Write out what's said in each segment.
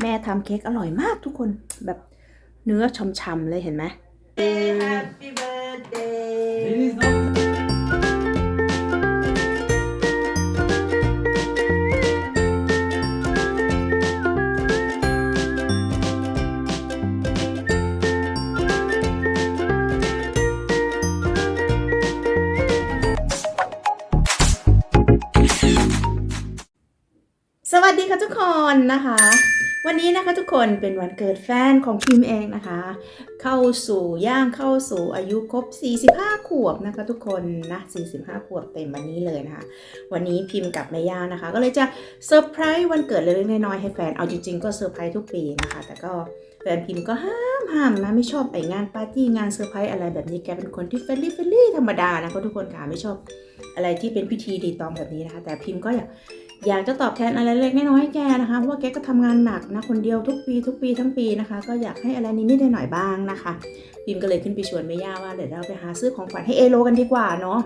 แม่ทำเค้กอร่อยมากทุกคนแบบเนื้อช่ำๆเลยเห็นไหม Happy birthday Feliz Navidad. สวัสดีค่ะทุกคนนะคะ วันนี้นะคะทุกคนเป็นวันเกิดแฟนของพิมเองนะคะ เข้าสู่ย่างเข้าสู่อายุครบ 45 ขวบนะคะทุกคนนะ45 ขวบเต็มวันนี้เลยนะคะ วันนี้พิมพ์กับแม่ย่านะคะ ก็เลยจะเซอร์ไพรส์วันเกิดเล็กๆน้อยๆให้แฟนเอาจริงๆก็เซอร์ไพรส์ทุกปีนะคะ แต่ก็แฟนพิมก็ห้ามห้ามนะไม่ชอบไองานปาร์ตี้งานเซอร์ไพรส์อะไรแบบนี้แกเป็นคนที่เฟรนลี่เฟรนลี่ธรรมดานะคะทุกคนค่ะไม่ชอบอะไรที่เป็นพิธีรีตองแบบนี้นะคะ แต่พิมพ์ก็อยาก อยากจะตอบแทนอะไรเล็กน้อยให้แกนะคะเพราะว่าแกก็ทำงานหนักนะคนเดียวทุกปีทุกปีทั้งปีนะคะ ก็อยากให้อะไรนิดๆหน่อยๆบ้างนะคะพิมก็เลยขึ้นไปชวนแม่ย่าว่าเดี๋ยวเราไปหาซื้อของขวัญให้เอโลกันดีกว่าเนาะ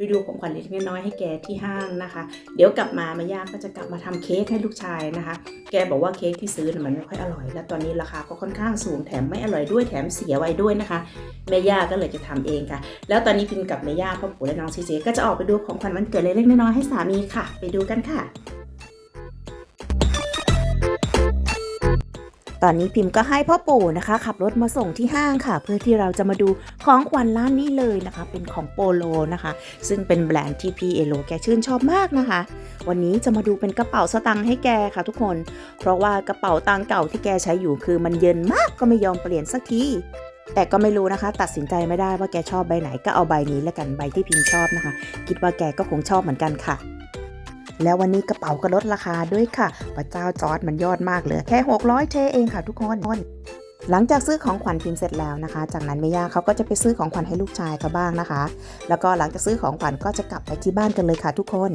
ไปดูของขวัญเล็กๆน้อยให้แกที่ห้างนะคะ เดี๋ยวกลับมามาย่าก็จะกลับมาทำเค้กให้ลูกชายนะคะ แกบอกว่าเค้กที่ซื้อน่ะมันไม่ค่อยอร่อย และตอนนี้ราคาก็ค่อนข้างสูงแถมไม่อร่อยด้วยแถมเสียไว้ด้วยนะคะแม่ย่าก็เลยจะทำเองค่ะ แล้วตอนนี้พิมกับแม่ย่าพ่อปู่และน้องซีเจก็จะออกไปดูของขวัญวันเกิดเล็กน้อยให้สามีค่ะ ไปดูกันค่ะ ตอนนี้พิมพ์ก็ให้พ่อปู่นะคะ ขับรถมาส่งที่ห้างค่ะ เพื่อที่เราจะมาดูของขวัญร้านนี้เลยนะคะ เป็นของโปโลนะคะ ซึ่งเป็นแบรนด์ที่พี่เอโลแกชื่นชอบมากนะคะ วันนี้จะมาดูเป็นกระเป๋าสตางค์ให้แกค่ะทุกคน เพราะว่ากระเป๋าตังค์เก่าที่แกใช้อยู่คือมันเยินมากก็ไม่ยอมเปลี่ยนสักทีแต่ก็ไม่รู้นะคะ ตัดสินใจไม่ได้ว่าแกชอบใบไหนก็เอาใบนี้แล้วกันใบที่พิมพ์ชอบนะคะ คิดว่าแกก็คงชอบเหมือนกันค่ะ แล้ววันนี้กระเป๋าก็ลดราคาด้วยค่ะพระเจ้าจอร์ดมันยอดมากเลยแค่ 600 เทเองค่ะทุกคนหลังจากซื้อของขวัญพิมพ์เสร็จแล้วนะคะ จากนั้นเมย่าเขาก็จะไปซื้อของขวัญให้ลูกชายเขาบ้างนะคะ แล้วก็หลังจากซื้อของขวัญก็จะกลับไปที่บ้านกันเลยค่ะทุกคน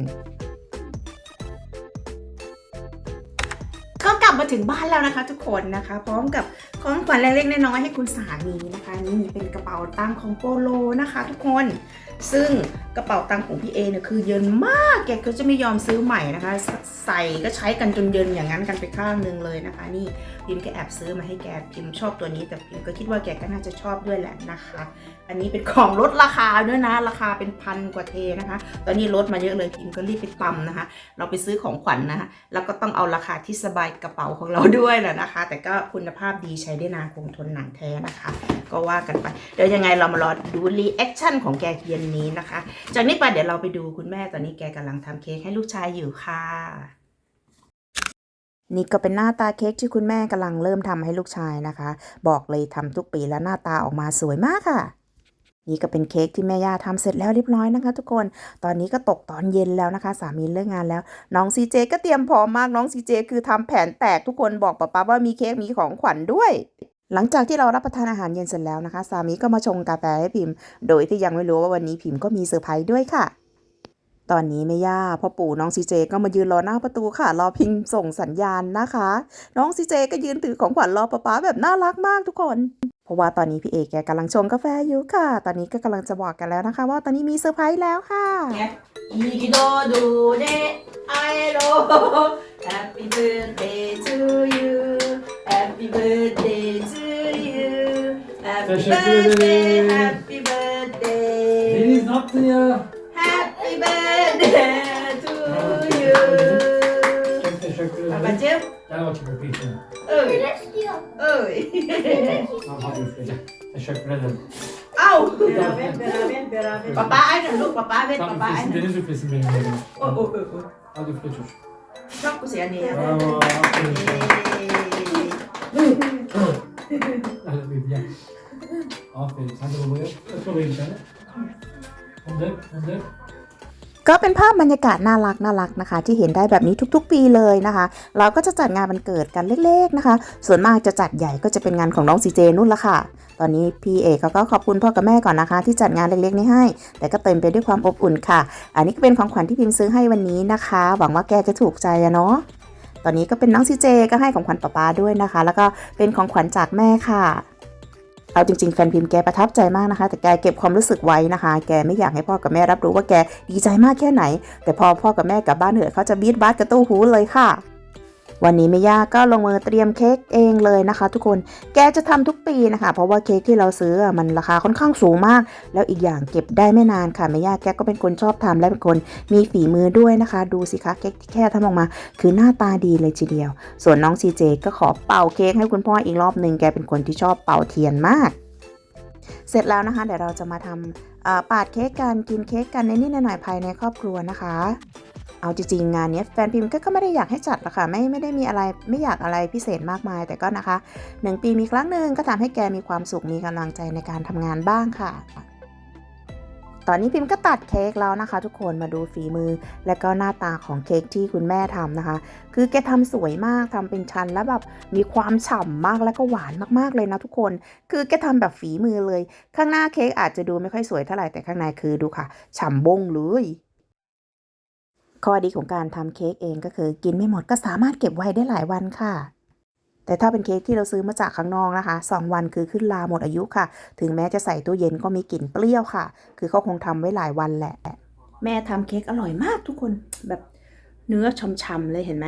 ก็กลับมาถึงบ้านแล้วนะคะ ทุกคนนะคะ พร้อมกับของขวัญเล็กๆน้อยๆให้คุณสามีนะคะ นี่เป็นกระเป๋าตังค์ของโปโลนะคะ ทุกคน ซึ่ง กระเป๋าตังค์ของพี่เอเนี่ยคือเยินมากแกก็จะไม่ยอมซื้อใหม่นะคะ ใส่ก็ใช้กันจนเยินอย่างนั้นกันไปข้างหนึงเลยนะคะ นี่พิมก็แอบซื้อมาให้แกพิมชอบตัวนี้ แต่พิมก็คิดว่าแกก็น่าจะชอบด้วยแหละนะคะ อันนี้เป็นของลดราคาด้วยนะ ราคาเป็นพันกว่าเทนะคะ ตอนนี้ลดมาเยอะเลยพิมก็รีบไปตำนะคะ เราไปซื้อของขวัญนะคะแล้วก็ต้องเอาราคาที่สบายกระเป๋าของเราด้วยแหละนะคะ แต่ก็คุณภาพดีใช้ได้นานคงทนหนังแท้นะคะ ก็ว่ากันไปเดี๋ยวยังไงเรามารอดูรีแอคชั่นของแกเย็นนี้นะคะจากนี้ไปเดี๋ยวเราไปดูคุณแม่ตอนนี้แกกำลังทำเค้กให้ลูกชายอยู่ค่ะ นี่ก็เป็นหน้าตาเค้กที่คุณแม่กำลังเริ่มทำให้ลูกชายนะคะ บอกเลยทำทุกปีแล้วหน้าตาออกมาสวยมากค่ะนี่ก็เป็นเค้กที่แม่ย่าทำเสร็จแล้วเรียบร้อยนะคะ ทุกคน ตอนนี้ก็ตกตอนเย็นแล้วนะคะ สามีเลิกงานแล้ว น้องซีเจก็เตรียมพร้อมมาก น้องซีเจคือทำแผนแตกทุกคนบอกป๊าป๊าว่ามีเค้กมีของขวัญด้วย หลังจากที่เรารับประทานอาหารเย็นเสร็จแล้วนะคะ สามีก็มาชงกาแฟให้พิมพ์ โดยที่ยังไม่รู้ว่าวันนี้พิมพ์ก็มีเซอร์ไพรส์ด้วยค่ะ ตอนนี้แม่ย่าพ่อปู่น้องซีเจก็มายืนรอหน้าประตูค่ะ รอพิมพ์ส่งสัญญาณนะคะ น้องซีเจก็ยืนถือของขวัญรอป๊าป๊าแบบน่ารักมากทุกคน เพราะว่าตอนนี้พี่เอกแกกำลังชงกาแฟอยู่ค่ะ ตอนนี้ก็กำลังจะบอกกันแล้วนะคะ ว่าตอนนี้มีเซอร์ไพรส์แล้วค่ะอีโดดูเดไอโร happy birthday to you happy Happy Teşekkür birthday ederim. Happy birthday Deniz ne yaptın ya? Happy birthday to you Çok teşekkür ederim. Babacım Gel bakayım öpeyim seni. เอ้ยเอ้ย Tamam hadi üfleyeceğim. Teşekkür ederim. เอ้า Beraber, beraber, beraber. ป๊าป๊าไอ้หน่อยลูกป๊าป๊าเว้นป๊า Tamam ป๊าไอ้ üflesin หน่อย Deniz üflesin benim yerime. โอ้โหโอ้โห Hadi üfle çocuk. ชอบกูเสียเนี่ย Bravo. Aferin. Hadi öpeyim gel. Aferin. Sen de babaya öp babayı bir tane. Onu da öp, onu da öp. ก็เป็นภาพบรรยากาศน่ารักน่ารักนะคะ ที่เห็นได้แบบนี้ทุกๆ ปีเลยนะคะ เราก็จะจัดงานวันเกิดกันเล็กๆนะคะ ส่วนมากจะจัดใหญ่ก็จะเป็นงานของน้องซีเจนู่นละค่ะ ตอนนี้พี่เอกเขาก็ขอบคุณพ่อกับแม่ก่อนนะคะ ที่จัดงานเล็กๆนี้ให้ แต่ก็เต็มไปด้วยความอบอุ่นค่ะ อันนี้ก็เป็นของขวัญที่พิมพ์ซื้อให้วันนี้นะคะ หวังว่าแกจะถูกใจอะเนาะตอนนี้ก็เป็นน้องซีเจก็ให้ของขวัญป๊าป๊าด้วยนะคะ แล้วก็เป็นของขวัญจากแม่ค่ะ เอาจริงๆแฟนพิมพ์แกประทับใจมากนะคะ แต่แกเก็บความรู้สึกไว้นะคะ แกไม่อยากให้พ่อกับแม่รับรู้ว่าแกดีใจมากแค่ไหน แต่พอพ่อกับแม่กลับบ้านเหอะเขาจะบีดบัสกระตู้หูเลยค่ะ วันนี้แม่ย่าก็ลงมือเตรียมเค้กเองเลยนะคะ ทุกคนแกจะทำทุกปีนะคะ เพราะว่าเค้กที่เราซื้อมันราคาค่อนข้างสูงมาก แล้วอีกอย่างเก็บได้ไม่นานค่ะแม่ย่าแกก็เป็นคนชอบทำและเป็นคนมีฝีมือด้วยนะคะ ดูสิคะเค้กที่แค่ทำออกมา คือหน้าตาดีเลยทีเดียว ส่วนน้องซีเจก็ขอเป่าเค้กให้คุณพ่ออีกรอบหนึ่งแกเป็นคนที่ชอบเป่าเทียนมาก เสร็จแล้วนะคะ เดี๋ยวเราจะมาทำปาดเค้กกันกินเค้กกันในนิดๆหน่อยภายในครอบครัวนะคะ เอาจริงๆงานนี้แฟนพิมพ์ก็ก็ไม่ได้อยากให้จัดหรอกค่ะไม่ไม่ได้มีอะไรไม่อยากอะไรพิเศษมากมาย แต่ก็นะคะหนึ่งปีมีครั้งหนึ่งก็ทำให้แกมีความสุขมีกำลังใจในการทำงานบ้างค่ะ ตอนนี้พิมพ์ก็ตัดเค้กแล้วนะคะ ทุกคนมาดูฝีมือ และก็หน้าตาของเค้กที่คุณแม่ทำนะคะ คือแกทำสวยมากทำเป็นชั้นแล้วแบบมีความฉ่ำมากแล้วก็หวานมากๆเลยนะทุกคน คือแกทำแบบฝีมือเลย ข้างหน้าเค้กอาจจะดูไม่ค่อยสวยเท่าไหร่แต่ข้างในคือดูค่ะฉ่ำบงเลยข้อดีของการทำเค้กเองก็คือ กินไม่หมดก็สามารถเก็บไว้ได้หลายวันค่ะ แต่ถ้าเป็นเค้กที่เราซื้อมาจากข้างนอกนะคะ 2 วันคือขึ้นลาหมดอายุค่ะ ถึงแม้จะใส่ตู้เย็นก็มีกลิ่นเปรี้ยวค่ะ คือเขาคงทำไว้หลายวันแหละ แม่ทำเค้กอร่อยมากทุกคนแบบเนื้อช่ำๆเลยเห็นไหม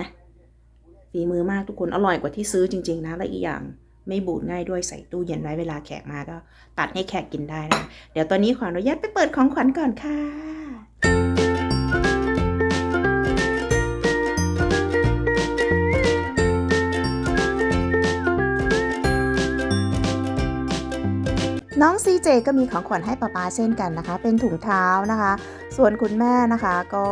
ฝีมือมากทุกคนอร่อยกว่าที่ซื้อจริง ๆ นะและอีกอย่างไม่บูดง่ายด้วยใส่ตู้เย็นไว้เวลาแขกมาก็ ตัดให้แขกกินได้นะ เดี๋ยวตอนนี้ขออนุญาตไปเปิดของขวัญก่อนค่ะ น้องซีเจก็มีของขวัญให้ป้าปาเช่นกันนะคะ เป็นถุงเท้านะคะ ส่วนคุณแม่นะคะ ก็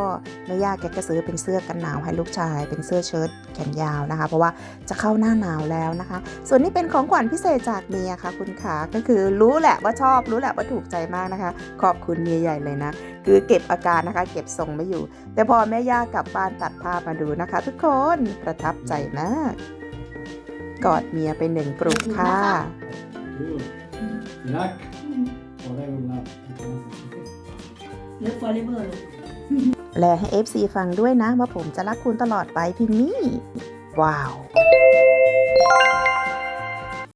แม่ย่าแกก็ซื้อเป็นเสื้อกันหนาวให้ลูกชาย เป็นเสื้อเชิ้ตแขนยาวนะคะ เพราะว่าจะเข้าหน้าหนาวแล้วนะคะ ส่วนนี้เป็นของขวัญพิเศษจากเมียค่ะ คุณขาก็คือรู้แหละว่าชอบรู้แหละว่าถูกใจมากนะคะ ขอบคุณเมียใหญ่เลยนะ คือเก็บอาการนะคะ เก็บทรงไม่อยู่ แต่พอแม่ย่ากลับบ้านตัดภาพมาดูนะคะ ทุกคนประทับใจมากกอดเมียไปหนึ่งกลุ่มค่ะ Good. Tack. Och det är väl att เลิฟฟอร์เรเวอร์และให้ FC ฟังด้วยนะว่าผมจะรักคุณตลอดไปพิมพ์นี้ว้าว